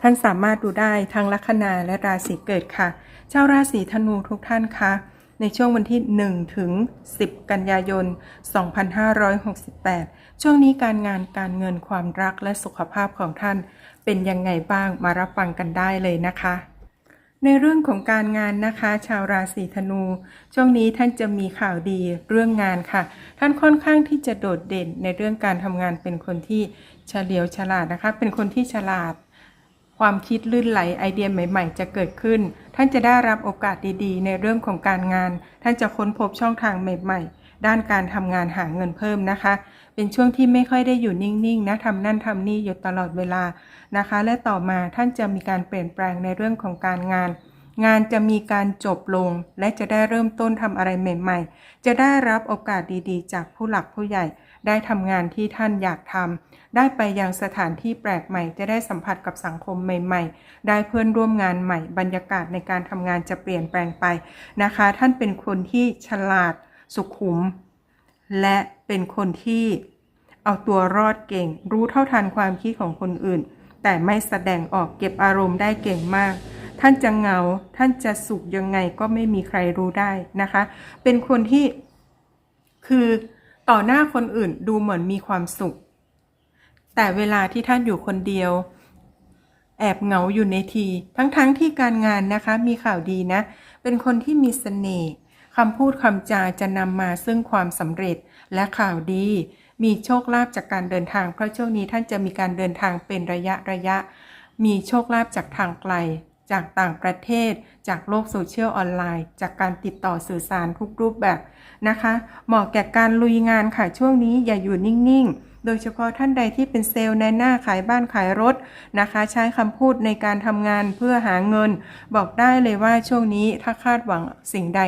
ท่านสามารถดูได้ทั้งลัคนาและราศีเกิดค่ะชาราศีธนูทุกท่านคะในช่วงวันที่ 1 ถึง 10 กันยายน 2568 ช่วงนี้การงานการเงินความรักและสุขภาพของท่านเป็นยังไงบ้างมารับฟังกันได้เลยนะคะ ในเรื่องของการงานนะคะ ชาวราศีธนู ช่วงนี้ท่านจะมีข่าวดีเรื่องงานค่ะ ท่านค่อนข้างที่จะโดดเด่นในเรื่องการทำงานเป็นคนที่เฉลียวฉลาดนะคะ เป็นคนที่ฉลาด ความคิดลื่นไหลไอเดียใหม่ ๆ จะเกิดขึ้น ท่านจะได้รับโอกาสดีๆ ในเรื่องของการงาน ท่านจะค้นพบช่องทางใหม่ ๆ ด้านการทำงานหาเงินเพิ่มนะคะ เป็นช่วงที่ไม่ค่อยได้อยู่นิ่งๆนะทำนั่นทำนี่อยู่ตลอดเวลานะคะ และต่อมาท่านจะมีการเปลี่ยนแปลงในเรื่องของการงาน งานจะมีการจบลง และจะได้เริ่มต้นทำอะไรใหม่ ๆ จะได้รับโอกาสดีๆ จากผู้หลักผู้ใหญ่ ได้ทำงานที่ท่านอยากทำ ได้ไปยังสถานที่แปลกใหม่ จะได้สัมผัสกับสังคมใหม่ ๆ ได้เพื่อนร่วมงานใหม่ บรรยากาศในการทำงานจะเปลี่ยนแปลงไปนะคะ ท่านเป็นคนที่ฉลาดสุขุม และเป็นคนที่เอาตัวรอดเก่ง รู้เท่าทันความคิดของคนอื่น แต่ไม่แสดงออกเก็บอารมณ์ได้เก่งมากท่านจะเหงา ท่านจะสุขยังไงก็ไม่มีใครรู้ได้นะคะ เป็นคนที่คือต่อหน้าคนอื่นดูเหมือนมีความสุข แต่เวลาที่ท่านอยู่คนเดียว แอบเหงาอยู่ในที ทั้งๆทที่การงานนะคะมีข่าวดีนะ เป็นคนที่มีเสน่ห์คำพูดคำจาจะนำมาซึ่งความสำเร็จและข่าวดี มีโชคลาภจากการเดินทาง เพราะช่วงนี้ท่านจะมีการเดินทางเป็นระยะระยะ มีโชคลาภจากทางไกล จากต่างประเทศ จากโลกโซเชียลออนไลน์ จากการติดต่อสื่อสารทุกรูปแบบนะคะ เหมาะแก่การลุยงานค่ะช่วงนี้อย่าอยู่นิ่งๆ โดยเฉพาะท่านใดที่เป็นเซลล์ในหน้าขายบ้านขายรถนะคะ ใช้คำพูดในการทำงานเพื่อหาเงิน บอกได้เลยว่าช่วงนี้ถ้าคาดหวังสิ่งใด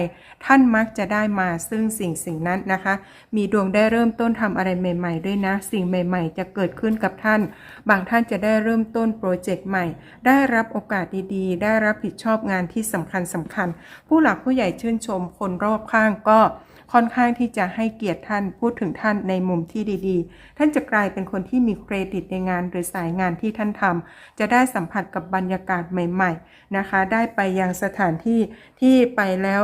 ท่านมักจะได้มาซึ่งสิ่งสิ่งนั้นนะคะ มีดวงได้เริ่มต้นทำอะไรใหม่ ๆ ด้วยนะ สิ่งใหม่ ๆ จะเกิดขึ้นกับท่าน บางท่านจะได้เริ่มต้นโปรเจกต์ใหม่ ได้รับโอกาสดีๆ ได้รับผิดชอบงานที่สำคัญสำคัญ ผู้หลักผู้ใหญ่ชื่นชมคนรอบข้างก็ ค่อนข้างที่จะให้เกียรติท่านพูดถึงท่านในมุมที่ดีๆ ท่านจะกลายเป็นคนที่มีเครดิตในงานหรือสายงานที่ท่านทำจะได้สัมผัสกับบรรยากาศใหม่ๆนะคะ ได้ไปยังสถานที่ที่ไปแล้ว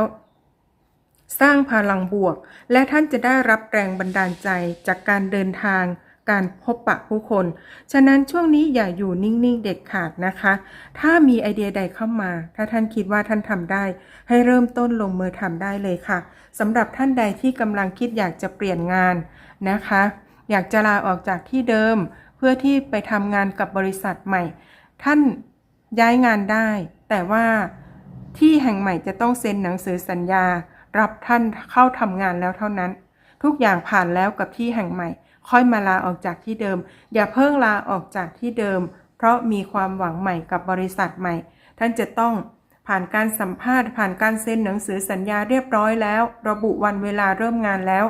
สร้างพลังบวก และท่านจะได้รับแรงบันดาลใจจากการเดินทาง การพบปะผู้คน ฉะนั้นช่วงนี้อย่าอยู่นิ่งๆเด็ดขาดนะคะ ถ้ามีไอเดียใดเข้ามา ถ้าท่านคิดว่าท่านทำได้ ให้เริ่มต้นลงมือทำได้เลยค่ะสำหรับท่านใดที่กำลังคิดอยากจะเปลี่ยนงานนะคะ อยากจะลาออกจากที่เดิม เพื่อที่ไปทำงานกับบริษัทใหม่ ท่านย้ายงานได้ แต่ว่าที่แห่งใหม่จะต้องเซ็นหนังสือสัญญา รับท่านเข้าทำงานแล้วเท่านั้น ทุกอย่างผ่านแล้วกับที่แห่งใหม่ ค่อยมาลาออกจากที่เดิม อย่าเพิ่งลาออกจากที่เดิม เพราะมีความหวังใหม่กับบริษัทใหม่ ท่านจะต้องผ่านการสัมภาษณ์ ผ่านการเซ็นหนังสือสัญญาเรียบร้อยแล้ว ระบุวันเวลาเริ่มงานแล้ว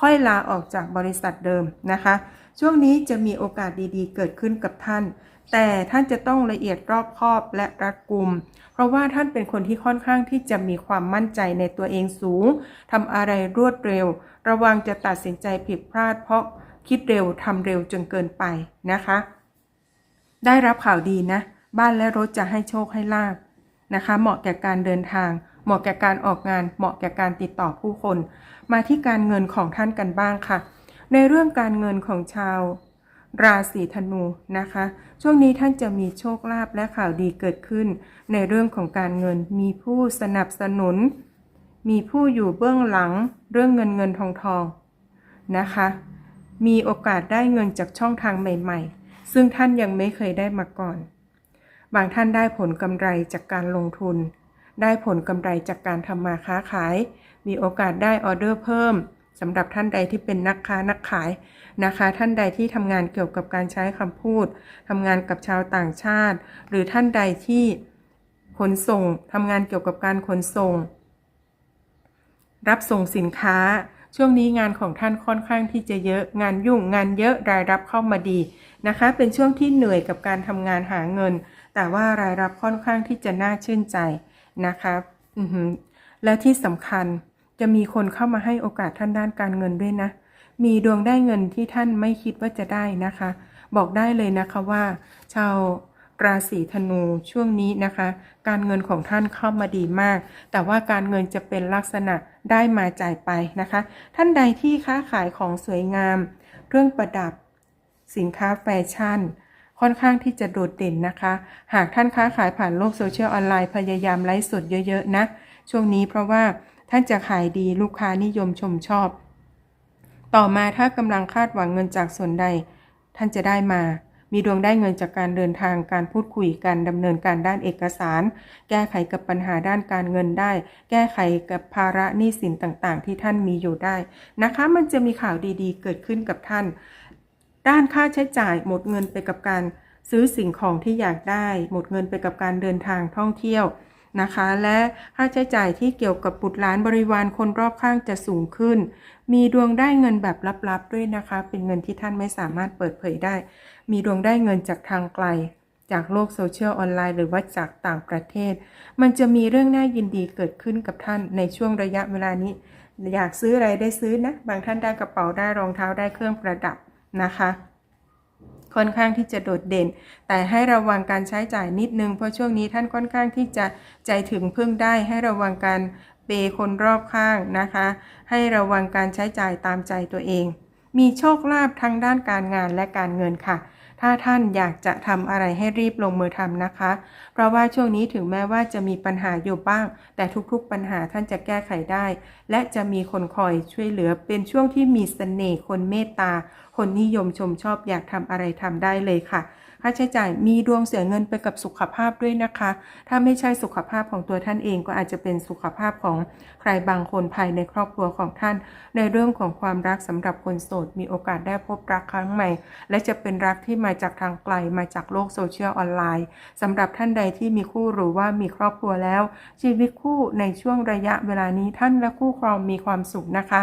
ค่อยลาออกจากบริษัทเดิมนะคะ ช่วงนี้จะมีโอกาสดีๆ เกิดขึ้นกับท่าน แต่ท่านจะต้องละเอียดรอบคอบและรัดกุม เพราะว่าท่านเป็นคนที่ค่อนข้างที่จะมีความมั่นใจในตัวเองสูงทำอะไรรวดเร็ว ระวังจะตัดสินใจผิดพลาดเพราะ คิดเร็วทำเร็วจนเกินไปนะคะ ได้รับข่าวดีนะ บ้านและรถจะให้โชคให้ลาบนะคะ เหมาะแก่การเดินทาง เหมาะแก่การออกงาน เหมาะแก่การติดต่อผู้คน มาที่การเงินของท่านกันบ้างค่ะ ในเรื่องการเงินของชาวราศีธนูนะคะ ช่วงนี้ท่านจะมีโชคลาภและข่าวดีเกิดขึ้น ในเรื่องของการเงินมีผู้สนับสนุน มีผู้อยู่เบื้องหลัง เรื่องเงินเงินทองทองนะคะ มีโอกาสได้เงินจากช่องทางใหม่ ๆ ซึ่งท่านยังไม่เคยได้มาก่อน บางท่านได้ผลกำไรจากการลงทุน ได้ผลกำไรจากการทำมาค้าขาย มีโอกาสได้ออเดอร์เพิ่มสำหรับท่านใดที่เป็นนักค้านักขายนะคะ ท่านใดที่ทำงานเกี่ยวกับการใช้คำพูดทำงานกับชาวต่างชาติ หรือท่านใดที่ขนส่งทำงานเกี่ยวกับการขนส่ง รับส่งสินค้า ช่วงนี้งานของท่านค่อนข้างที่จะเยอะงานยุ่งงานเยอะรายรับเข้ามาดีนะคะ เป็นช่วงที่เหนื่อยกับการทำงานหาเงิน แต่ว่ารายรับค่อนข้างที่จะน่าชื่นใจนะคะและที่สำคัญจะมีคนเข้ามาให้โอกาสท่านด้านการเงินด้วยนะ มีดวงได้เงินที่ท่านไม่คิดว่าจะได้นะคะ บอกได้เลยนะคะว่า ชาว ราศีธนูช่วงนี้นะคะ การเงินของท่านเข้ามาดีมาก แต่ว่าการเงินจะเป็นลักษณะได้มาจ่ายไปนะคะ ท่านใดที่ค้าขายของสวยงาม เครื่องประดับ สินค้าแฟชั่น ค่อนข้างที่จะโดดเด่นนะคะ หากท่านค้าขายผ่านโลกโซเชียลออนไลน์พยายามไลฟ์สดเยอะๆนะ ช่วงนี้เพราะว่าท่านจะขายดีลูกค้านิยมชมชอบ ต่อมาถ้ากำลังคาดหวังเงินจากส่วนใด ท่านจะได้มา มีดวงได้เงินจากการเดินทางการพูดคุยการดำเนินการด้านเอกสาร แก้ไขกับปัญหาด้านการเงินได้ แก้ไขกับภาระหนี้สินต่างๆ ที่ท่านมีอยู่ได้นะคะ มันจะมีข่าวดีๆ เกิดขึ้นกับท่าน ด้านค่าใช้จ่ายหมดเงินไปกับการซื้อสิ่งของที่อยากได้ หมดเงินไปกับการเดินทางท่องเที่ยว นะคะ และค่าใช้จ่ายที่เกี่ยวกับบุตรหลานบริวารคนรอบข้างจะสูงขึ้น มีดวงได้เงินแบบลับๆ ด้วยนะคะ เป็นเงินที่ท่านไม่สามารถเปิดเผยได้ มีดวงได้เงินจากทางไกล จากโลกโซเชียลออนไลน์หรือว่าจากต่างประเทศ มันจะมีเรื่องน่ายินดีเกิดขึ้นกับท่านในช่วงระยะเวลานี้ อยากซื้ออะไรได้ซื้อนะ บางท่านได้กระเป๋าได้รองเท้าได้เครื่องประดับนะคะ ค่อนข้างที่จะโดดเด่น แต่ให้ระวังการใช้จ่ายนิดนึง เพราะช่วงนี้ท่านค่อนข้างที่จะใจถึงพึ่งได้ให้ระวังการเปย์คนรอบข้างนะคะ ให้ระวังการใช้จ่ายตามใจตัวเอง มีโชคลาภทางด้านการงานและการเงินค่ะ ถ้าท่านอยากจะทำอะไรให้รีบลงมือทำนะคะ เพราะว่าช่วงนี้ถึงแม้ว่าจะมีปัญหาอยู่บ้าง แต่ทุกๆปัญหาท่านจะแก้ไขได้ และจะมีคนคอยช่วยเหลือเป็นช่วงที่มีเสน่ห์คนเมตตา คนนิยมชมชอบอยากทำอะไรทำได้เลยค่ะค่าใช้จ่ายมีดวงเสียเงินไปกับสุขภาพด้วยนะคะ ถ้าไม่ใช่สุขภาพของตัวท่านเองก็อาจจะเป็นสุขภาพของใครบางคนภายในครอบครัวของท่าน ในเรื่องของความรักสำหรับคนโสด มีโอกาสได้พบรักครั้งใหม่ และจะเป็นรักที่มาาจากทางไกลมาจากโลกโซเชียลออนไลน์สำหรับท่านใดที่มีคู่หรือว่ามีครอบครัวแล้ว ชีวิตคู่ในช่วงระยะเวลานี้ท่านและคู่ครองมีความสุขนะคะ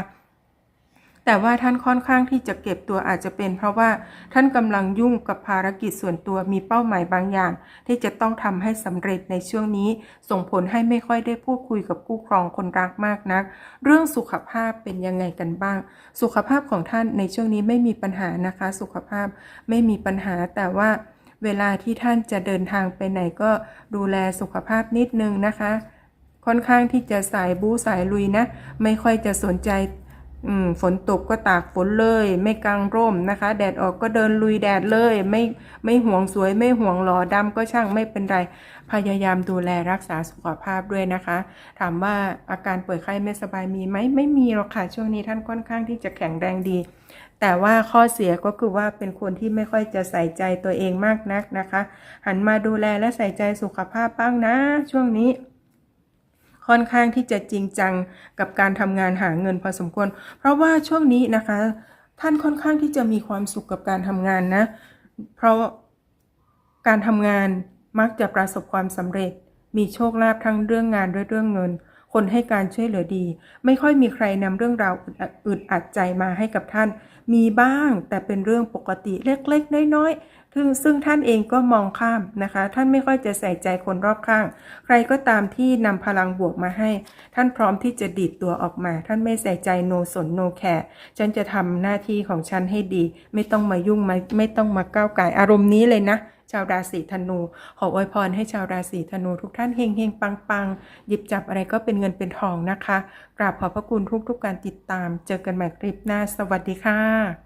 แต่ว่าท่านค่อนข้างที่จะเก็บตัวอาจจะเป็น เพราะว่าท่านกำลังยุ่งกับภารกิจส่วนตัวมีเป้าหมายบางอย่าง ที่จะต้องทำให้สำเร็จในช่วงนี้ ส่งผลให้ไม่ค่อยได้พูดคุยกับคู่ครองคนรักมากนัก เรื่องสุขภาพเป็นยังไงกันบ้าง สุขภาพของท่านในช่วงนี้ไม่มีปัญหานะคะ สุขภาพไม่มีปัญหาแต่ว่าเวลาที่ท่านจะเดินทางไปไหนก็ดูแลสุขภาพนิดนึงนะคะ ค่อนข้างที่จะสายบู๊สายลุยนะ ไม่ค่อยจะสนใจ อืมฝนตกก็ตากฝนเลย ไม่กางร่มนะคะ แดดออกก็เดินลุยแดดเลย ไม่ไม่ห่วงสวย ไม่ห่วงหล่อดำก็ช่างไม่เป็นไร พยายามดูแลรักษาสุขภาพด้วยนะคะ ถามว่าอาการป่วยไข้ไม่สบายมีไหมไม่มีหรอกค่ะช่วงนี้ท่านค่อนข้างที่จะแข็งแรงดี แต่ว่าข้อเสียก็คือว่าเป็นคนที่ไม่ค่อยจะใส่ใจตัวเองมากนักนะคะ หันมาดูแลและใส่ใจสุขภาพบ้างนะ ช่วงนี้ ค่อนข้างที่จะจริงจังกับการทำงานหาเงินพอสมควร เพราะว่าช่วงนี้นะคะ ท่านค่อนข้างที่จะมีความสุขกับการทำงานนะ เพราะการทำงานมักจะประสบความสำเร็จ มีโชคลาภทั้งเรื่องงานด้วยเรื่องเงิน คนให้การช่วยเหลือดี ไม่ค่อยมีใครนำเรื่องราวอึดอัดใจมาให้กับท่าน มีบ้างแต่เป็นเรื่องปกติเล็กๆน้อยๆซึ่งซึ่งท่านเองก็มองข้ามนะคะ ท่านไม่ค่อยจะใส่ใจคนรอบข้าง ใครก็ตามที่นำพลังบวกมาให้ ท่านพร้อมที่จะดีดตัวออกมา ท่านไม่ใส่ใจโนสนโนแคร์ฉันจะทำหน้าที่ของฉันให้ดี ไม่ต้องมายุ่งไม่ไม่ต้องมาก้าวไก่อารมณ์นี้เลยนะ ชาวราศีธนู ขออวยพรให้ชาวราศีธนูทุกท่านเฮงเฮงปังปังหยิบจับอะไรก็เป็นเงินเป็นทองนะคะ กราบขอบพระคุณทุกๆการติดตาม เจอกันใหม่คลิปหน้า สวัสดีค่ะ